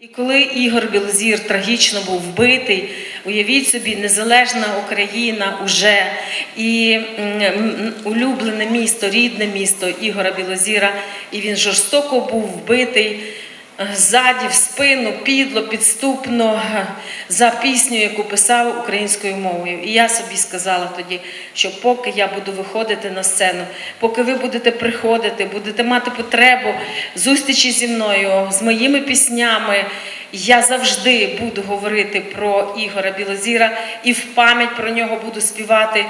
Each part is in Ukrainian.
І коли Ігор Білозір трагічно був вбитий, уявіть собі, незалежна Україна уже і улюблене місто, рідне місто Ігора Білозіра, і він жорстоко був вбитий. Ззаді, в спину, підло, підступно е, за пісню, яку писав українською мовою. І я собі сказала тоді, що поки я буду виходити на сцену, поки ви будете приходити, будете мати потребу зустрічі зі мною, з моїми піснями, я завжди буду говорити про Ігора Білозіра і в пам'ять про нього буду співати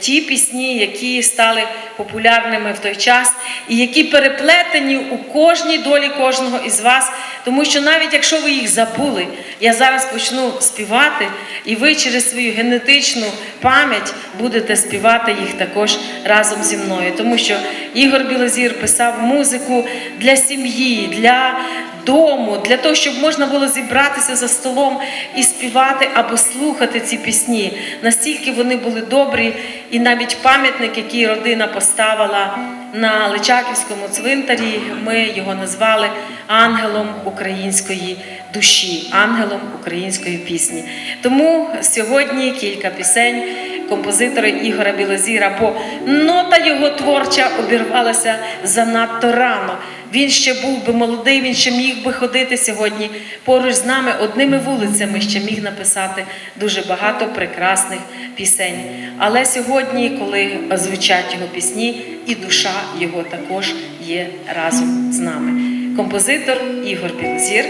ті пісні, які стали популярними в той час, і які переплетені у кожній долі кожного із вас. Тому що навіть якщо ви їх забули, я зараз почну співати, і ви через свою генетичну пам'ять будете співати їх також разом зі мною. Тому що Ігор Білозір писав музику для сім'ї, для дому, для того, щоб можна було зібратися за столом і співати або слухати ці пісні. Настільки вони були добрі, і навіть пам'ятник, який родина поставила на Личаківському цвинтарі, ми його назвали ангелом української душі, ангелом української пісні. Тому сьогодні кілька пісень композитора Ігора Білозіра, бо нота його творча обірвалася занадто рано. Він ще був би молодий, він ще міг би ходити сьогодні поруч з нами одними вулицями, ще міг написати дуже багато прекрасних пісень. Але сьогодні, коли звучать його пісні, і душа його також є разом з нами. Композитор Ігор Білозір.